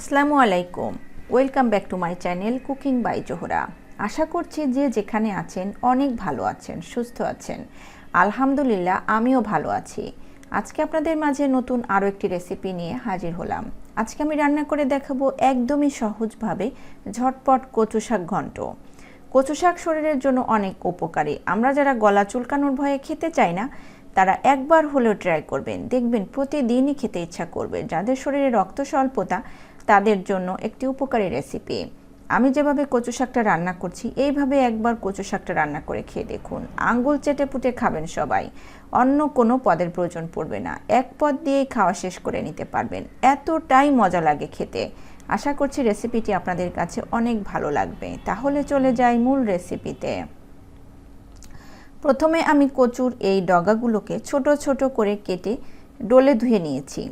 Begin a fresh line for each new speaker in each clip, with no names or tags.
আসসালামু আলাইকুম। Welcome back to my channel cooking by Zohra আশা করছি যে যেখানে আছেন অনেক ভালো আছেন, সুস্থ আছেন। আলহামদুলিল্লাহ, আমিও ভালো আছি। আজকে আপনাদের মাঝে নতুন আরও একটি রেসিপি নিয়ে হাজির হলাম। আজকে আমি রান্না করে দেখাবো একদমই সহজভাবে ঝটপট কচু শাক ঘন্ট। কচু শাক শরীরের জন্য অনেক উপকারী। আমরা যারা গলা চুলকানোর ভয়ে খেতে চাই না, তারা একবার হলেও ট্রাই করবেন। দেখবেন প্রতিদিনই খেতে ইচ্ছা করবে। যাদের শরীরে রক্ত স্বল্পতা তাদের জন্য একটি উপকারী রেসিপি আমি যেভাবে কচু শাকটা রান্না করছি, এইভাবে একবার কচু শাকটা রান্না করে খেয়ে দেখুন। আঙ্গুল চেটে পুটে খাবেন সবাই। অন্য কোনো পদের প্রয়োজন পড়বে না। এক পদ দিয়েই খাওয়া শেষ করে নিতে পারবেন। এতটাই মজা লাগে খেতে। আশা করছি রেসিপিটি আপনাদের কাছে অনেক ভালো লাগবে। তাহলে চলে যাই মূল রেসিপিতে প্রথমে আমি কচুর এই ডগাগুলোকে ছোট ছোট করে কেটে ডোলে ধুয়ে নিয়েছি।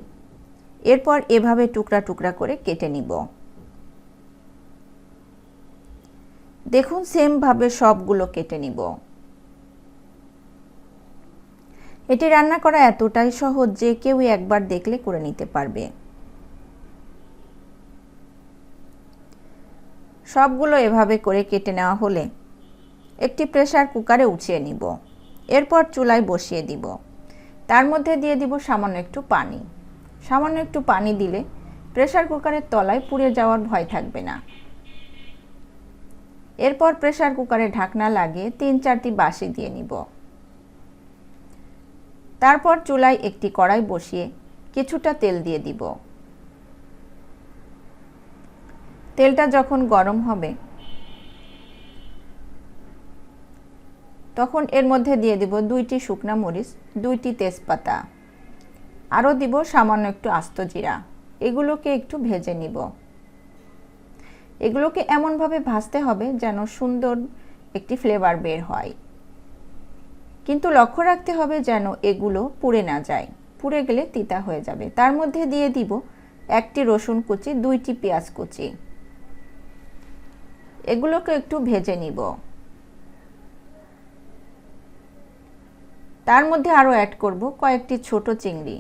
এরপর এভাবে টুকরা টুকরা করে কেটে নিব। দেখুন, সেমভাবে সবগুলো কেটে নিব। এটি রান্না করা এতটাই সহজ যে কেউ একবার দেখলে করে নিতে পারবে। সবগুলো এভাবে করে কেটে নেওয়া হলে একটি প্রেসার কুকারে উঠিয়ে নিব। এরপর চুলায় বসিয়ে দিব। তার মধ্যে দিয়ে দিব সামান্য একটু পানি। সামান্য একটু পানি দিলে প্রেসার কুকারের তলায় পুড়ে যাওয়ার ভয় থাকবে না। এরপর প্রেসার কুকারে ঢাকনা লাগিয়ে তিন চারটি বাসি দিয়ে নিব। তারপর চুলায় একটি কড়াই বসিয়ে কিছুটা তেল দিয়ে দিব। তেলটা যখন গরম হবে, তখন এর মধ্যে দিয়ে দিব দুইটি শুকনা মরিচ, দুইটি তেজপাতা। আরও দিব সামান্য একটু আস্ত জিরা। এগুলোকে একটু ভেজে নিব। এগুলোকে এমনভাবে ভাজতে হবে যেন সুন্দর একটি ফ্লেভার বের হয়। কিন্তু লক্ষ্য রাখতে হবে যেন এগুলো পুড়ে না যায়। পুড়ে গেলে তিতা হয়ে যাবে। তার মধ্যে দিয়ে দিব একটি রসুন কুচি, দুইটি পেঁয়াজ কুচি। এগুলোকে একটু ভেজে নিব। তার মধ্যে আরও অ্যাড করব কয়েকটি ছোট চিংড়ি।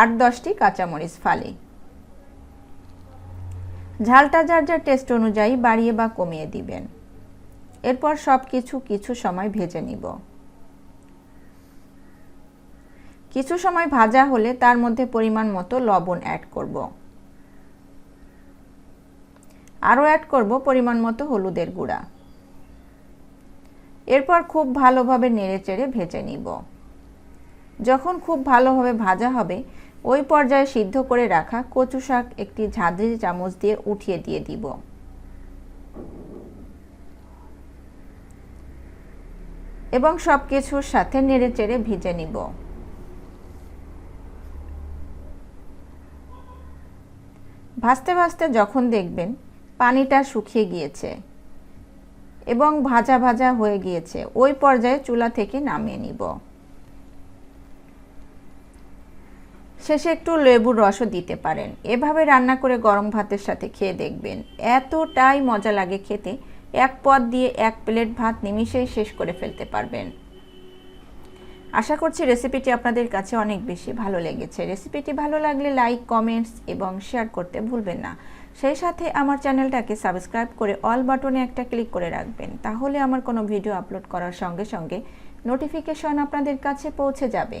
আট দশটি কাঁচামরিচ ফালি। ঝালটা যার যার টেস্ট অনুযায়ী বাড়িয়ে বা কমিয়ে দিবেন। এরপর সব কিছু কিছু সময় ভেজে নিব। কিছু সময় ভাজা হলে তার মধ্যে পরিমাণ মতো লবণ অ্যাড করব। আরও অ্যাড করব পরিমাণ মতো হলুদের গুঁড়া। এরপর খুব ভালোভাবে নেড়ে চেড়ে ভেজে নিব। যখন খুব ভালোভাবে ভাজা হবে ওই পর্যায়ে সিদ্ধ করে রাখা কচু শাক একটি ঝাঁঝরি চামচ দিয়ে উঠিয়ে দিয়ে দিব। এবং সব কিছুর সাথে নেড়ে চেড়ে ভিজে নিব। ভাজতে ভাজতে যখন দেখবেন পানিটা শুকিয়ে গিয়েছে এবং ভাজা ভাজা হয়ে গিয়েছে, ওই পর্যায়ে চুলা থেকে নামিয়ে নিব। শেষে একটু লেবুর রসও দিতে পারেন। এভাবে রান্না করে গরম ভাতের সাথে খেয়ে দেখবেন। এতটাই মজা লাগে খেতে। এক পদ দিয়ে এক প্লেট ভাত নিমিশেই শেষ করে ফেলতে পারবেন। আশা করছি রেসিপিটি আপনাদের কাছে অনেক বেশি ভালো লেগেছে। রেসিপিটি ভালো লাগলে লাইক, কমেন্টস এবং শেয়ার করতে ভুলবেন না। সেই সাথে আমার চ্যানেলটাকে সাবস্ক্রাইব করে অল বাটনে একটা ক্লিক করে রাখবেন। তাহলে আমার কোনো ভিডিও আপলোড করার সঙ্গে সঙ্গে নোটিফিকেশন আপনাদের কাছে পৌঁছে যাবে।